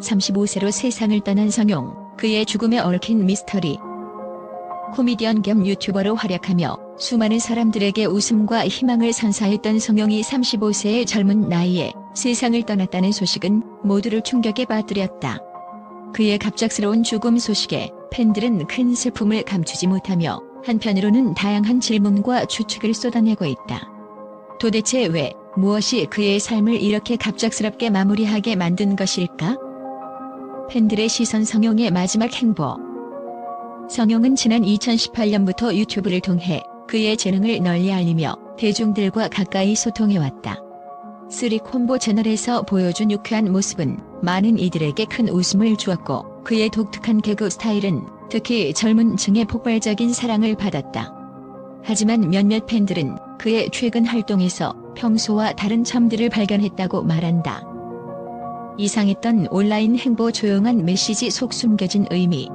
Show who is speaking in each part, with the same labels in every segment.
Speaker 1: 35세로 세상을 떠난 성용, 그의 죽음에 얽힌 미스터리. 코미디언 겸 유튜버로 활약하며 수많은 사람들에게 웃음과 희망을 선사했던 성용이 35세의 젊은 나이에 세상을 떠났다는 소식은 모두를 충격에 빠뜨렸다. 그의 갑작스러운 죽음 소식에 팬들은 큰 슬픔을 감추지 못하며 한편으로는 다양한 질문과 추측을 쏟아내고 있다. 도대체 왜, 무엇이 그의 삶을 이렇게 갑작스럽게 마무리하게 만든 것일까? 팬들의 시선 성용의 마지막 행보. 성용은 지난 2018년부터 유튜브를 통해 그의 재능을 널리 알리며 대중들과 가까이 소통해왔다. 쓰리 콤보 채널에서 보여준 유쾌한 모습은 많은 이들에게 큰 웃음을 주었고 그의 독특한 개그 스타일은 특히 젊은 층의 폭발적인 사랑을 받았다. 하지만 몇몇 팬들은 그의 최근 활동에서 평소와 다른 점들을 발견했다고 말한다. 이상했던 온라인 행보 조용한 메시지 속 숨겨진 의미.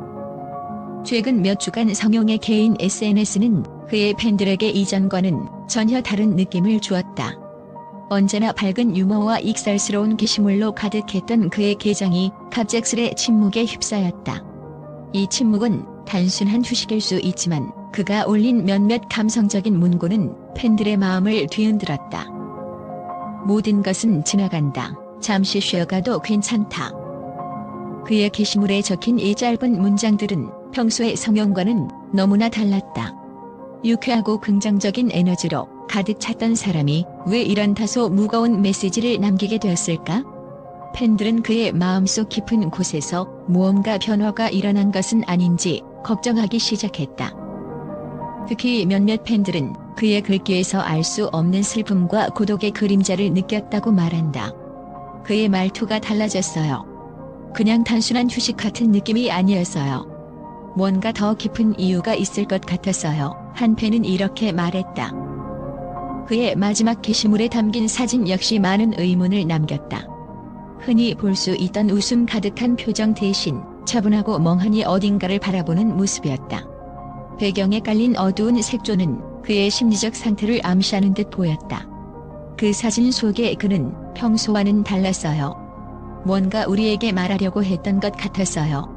Speaker 1: 최근 몇 주간 성용의 개인 SNS는 그의 팬들에게 이전과는 전혀 다른 느낌을 주었다. 언제나 밝은 유머와 익살스러운 게시물로 가득했던 그의 계정이 갑작스레 침묵에 휩싸였다. 이 침묵은 단순한 휴식일 수 있지만 그가 올린 몇몇 감성적인 문구는 팬들의 마음을 뒤흔들었다. 모든 것은 지나간다. 잠시 쉬어가도 괜찮다. 그의 게시물에 적힌 이 짧은 문장들은 평소의 성형과는 너무나 달랐다. 유쾌하고 긍정적인 에너지로 가득 찼던 사람이 왜 이런 다소 무거운 메시지를 남기게 되었을까? 팬들은 그의 마음속 깊은 곳에서 무언가 변화가 일어난 것은 아닌지 걱정하기 시작했다. 특히 몇몇 팬들은 그의 글귀에서 알 수 없는 슬픔과 고독의 그림자를 느꼈다고 말한다. 그의 말투가 달라졌어요. 그냥 단순한 휴식 같은 느낌이 아니었어요. 뭔가 더 깊은 이유가 있을 것 같았어요. 한 팬은 이렇게 말했다. 그의 마지막 게시물에 담긴 사진 역시 많은 의문을 남겼다. 흔히 볼 수 있던 웃음 가득한 표정 대신 차분하고 멍하니 어딘가를 바라보는 모습이었다. 배경에 깔린 어두운 색조는 그의 심리적 상태를 암시하는 듯 보였다. 그 사진 속의 그는 평소와는 달랐어요. 뭔가 우리에게 말하려고 했던 것 같았어요.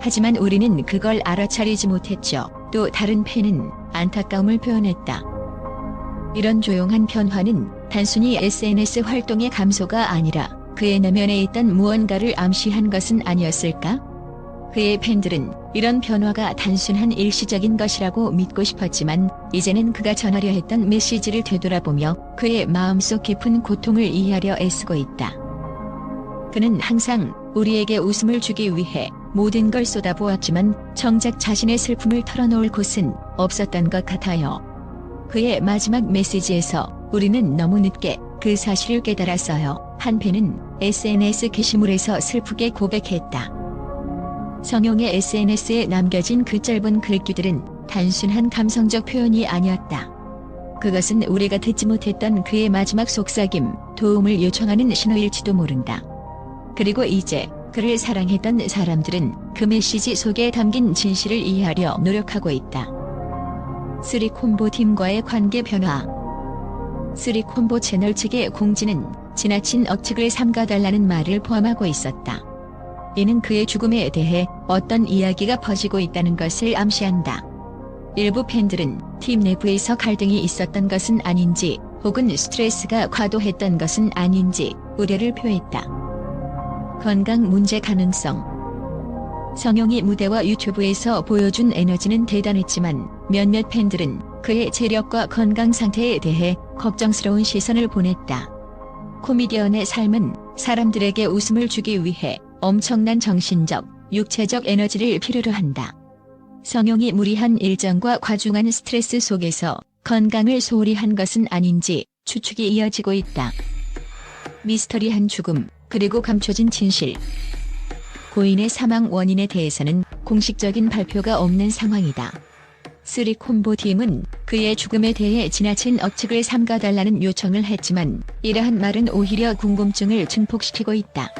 Speaker 1: 하지만 우리는 그걸 알아차리지 못했죠. 또 다른 팬은 안타까움을 표현했다. 이런 조용한 변화는 단순히 SNS 활동의 감소가 아니라 그의 내면에 있던 무언가를 암시한 것은 아니었을까? 그의 팬들은 이런 변화가 단순한 일시적인 것이라고 믿고 싶었지만 이제는 그가 전하려 했던 메시지를 되돌아보며 그의 마음속 깊은 고통을 이해하려 애쓰고 있다. 그는 항상 우리에게 웃음을 주기 위해 모든 걸 쏟아부었지만 정작 자신의 슬픔을 털어놓을 곳은 없었던 것 같아요. 그의 마지막 메시지에서 우리는 너무 늦게 그 사실을 깨달았어요. 한 팬은 SNS 게시물에서 슬프게 고백했다. 성용의 SNS에 남겨진 그 짧은 글귀들은 단순한 감성적 표현이 아니었다. 그것은 우리가 듣지 못했던 그의 마지막 속삭임, 도움을 요청하는 신호일지도 모른다. 그리고 이제 그를 사랑했던 사람들은 그 메시지 속에 담긴 진실을 이해하려 노력하고 있다. 쓰리 콤보 팀과의 관계 변화. 쓰리 콤보 채널 측의 공지는 지나친 억측을 삼가달라는 말을 포함하고 있었다. 이는 그의 죽음에 대해 어떤 이야기가 퍼지고 있다는 것을 암시한다. 일부 팬들은 팀 내부에서 갈등이 있었던 것은 아닌지 혹은 스트레스가 과도했던 것은 아닌지 우려를 표했다. 건강 문제 가능성 성영이 무대와 유튜브에서 보여준 에너지는 대단했지만 몇몇 팬들은 그의 체력과 건강 상태에 대해 걱정스러운 시선을 보냈다. 코미디언의 삶은 사람들에게 웃음을 주기 위해 엄청난 정신적, 육체적 에너지를 필요로 한다. 성용이 무리한 일정과 과중한 스트레스 속에서 건강을 소홀히 한 것은 아닌지 추측이 이어지고 있다. 미스터리한 죽음, 그리고 감춰진 진실. 고인의 사망 원인에 대해서는 공식적인 발표가 없는 상황이다. 쓰리 콤보 팀은 그의 죽음에 대해 지나친 억측을 삼가달라는 요청을 했지만 이러한 말은 오히려 궁금증을 증폭시키고 있다.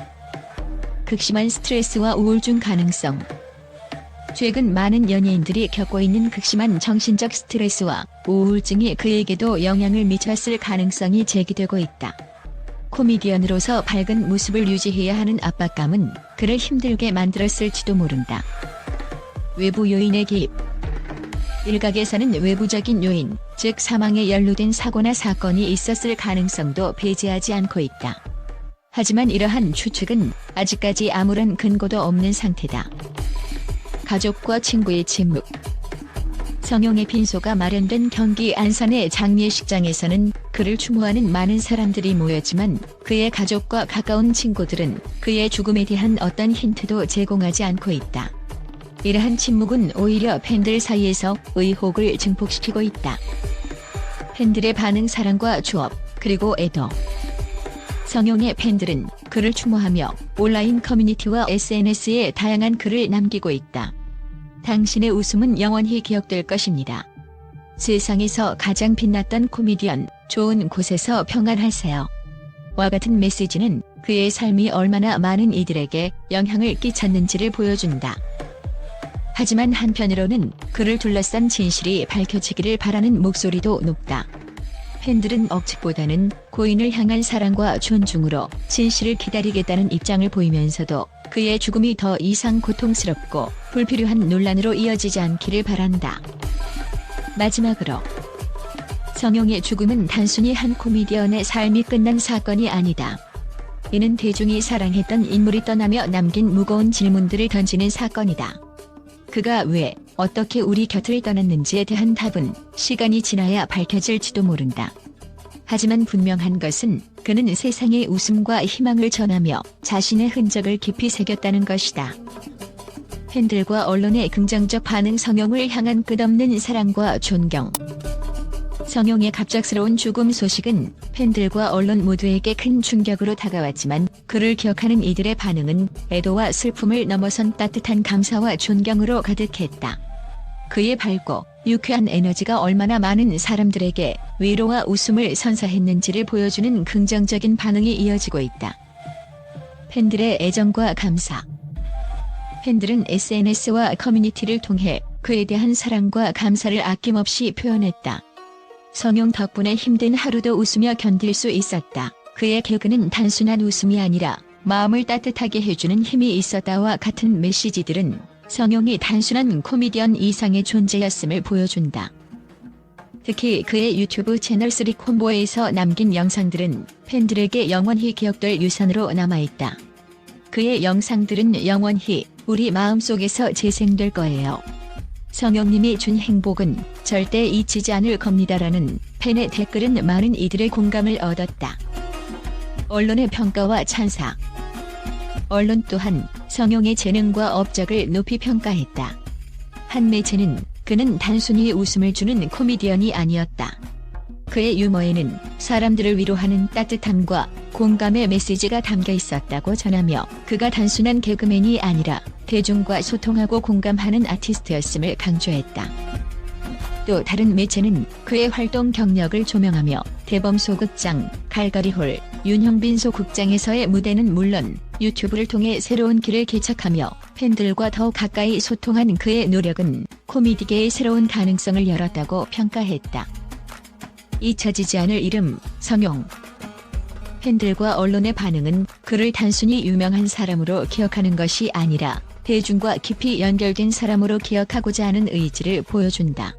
Speaker 1: 극심한 스트레스와 우울증 가능성. 최근 많은 연예인들이 겪고 있는 극심한 정신적 스트레스와 우울증이 그에게도 영향을 미쳤을 가능성이 제기되고 있다. 코미디언으로서 밝은 모습을 유지해야 하는 압박감은 그를 힘들게 만들었을지도 모른다. 외부 요인의 개입 일각에서는 외부적인 요인, 즉 사망에 연루된 사고나 사건이 있었을 가능성도 배제하지 않고 있다. 하지만 이러한 추측은 아직까지 아무런 근거도 없는 상태다. 가족과 친구의 침묵 성용의 빈소가 마련된 경기 안산의 장례식장에서는 그를 추모하는 많은 사람들이 모였지만 그의 가족과 가까운 친구들은 그의 죽음에 대한 어떤 힌트도 제공하지 않고 있다. 이러한 침묵은 오히려 팬들 사이에서 의혹을 증폭시키고 있다. 팬들의 반응 사랑과 추업, 그리고 애도. 성용의 팬들은 그를 추모하며 온라인 커뮤니티와 SNS에 다양한 글을 남기고 있다. 당신의 웃음은 영원히 기억될 것입니다. 세상에서 가장 빛났던 코미디언, 좋은 곳에서 평안하세요. 와 같은 메시지는 그의 삶이 얼마나 많은 이들에게 영향을 끼쳤는지를 보여준다. 하지만 한편으로는 그를 둘러싼 진실이 밝혀지기를 바라는 목소리도 높다. 팬들은 억측보다는 고인을 향한 사랑과 존중으로 진실을 기다리겠다는 입장을 보이면서도 그의 죽음이 더 이상 고통스럽고 불필요한 논란으로 이어지지 않기를 바란다. 마지막으로 성용의 죽음은 단순히 한 코미디언의 삶이 끝난 사건이 아니다. 이는 대중이 사랑했던 인물이 떠나며 남긴 무거운 질문들을 던지는 사건이다. 그가 왜, 어떻게 우리 곁을 떠났는지에 대한 답은 시간이 지나야 밝혀질지도 모른다. 하지만 분명한 것은 그는 세상에 웃음과 희망을 전하며 자신의 흔적을 깊이 새겼다는 것이다. 팬들과 언론의 긍정적 반응 성용을 향한 끝없는 사랑과 존경. 성용의 갑작스러운 죽음 소식은 팬들과 언론 모두에게 큰 충격으로 다가왔지만 그를 기억하는 이들의 반응은 애도와 슬픔을 넘어선 따뜻한 감사와 존경으로 가득했다. 그의 밝고 유쾌한 에너지가 얼마나 많은 사람들에게 위로와 웃음을 선사했는지를 보여주는 긍정적인 반응이 이어지고 있다. 팬들의 애정과 감사. 팬들은 SNS와 커뮤니티를 통해 그에 대한 사랑과 감사를 아낌없이 표현했다. 성용 덕분에 힘든 하루도 웃으며 견딜 수 있었다. 그의 개그는 단순한 웃음이 아니라 마음을 따뜻하게 해주는 힘이 있었다와 같은 메시지들은 성용이 단순한 코미디언 이상의 존재였음을 보여준다. 특히 그의 유튜브 채널 3 콤보에서 남긴 영상들은 팬들에게 영원히 기억될 유산으로 남아있다. 그의 영상들은 영원히 우리 마음속에서 재생될 거예요. 성영님이 준 행복은 절대 잊히지 않을 겁니다라는 팬의 댓글은 많은 이들의 공감을 얻었다. 언론의 평가와 찬사. 언론 또한 성용의 재능과 업적을 높이 평가했다. 한 매체는 그는 단순히 웃음을 주는 코미디언이 아니었다. 그의 유머에는 사람들을 위로하는 따뜻함과 공감의 메시지가 담겨 있었다고 전하며 그가 단순한 개그맨이 아니라 대중과 소통하고 공감하는 아티스트였음을 강조했다. 또 다른 매체는 그의 활동 경력을 조명하며 대범 소 극장, 갈거리홀, 윤형빈 소극장에서의 무대는 물론 유튜브를 통해 새로운 길을 개척하며 팬들과 더 가까이 소통한 그의 노력은 코미디계의 새로운 가능성을 열었다고 평가했다. 잊혀지지 않을 이름, 성용. 팬들과 언론의 반응은 그를 단순히 유명한 사람으로 기억하는 것이 아니라 대중과 깊이 연결된 사람으로 기억하고자 하는 의지를 보여준다.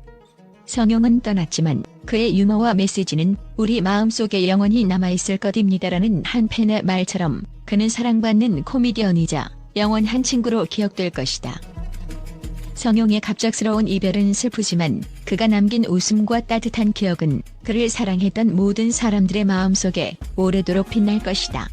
Speaker 1: 성용은 떠났지만 그의 유머와 메시지는 우리 마음속에 영원히 남아있을 것입니다라는 한 팬의 말처럼 그는 사랑받는 코미디언이자 영원한 친구로 기억될 것이다. 성용의 갑작스러운 이별은 슬프지만 그가 남긴 웃음과 따뜻한 기억은 그를 사랑했던 모든 사람들의 마음속에 오래도록 빛날 것이다.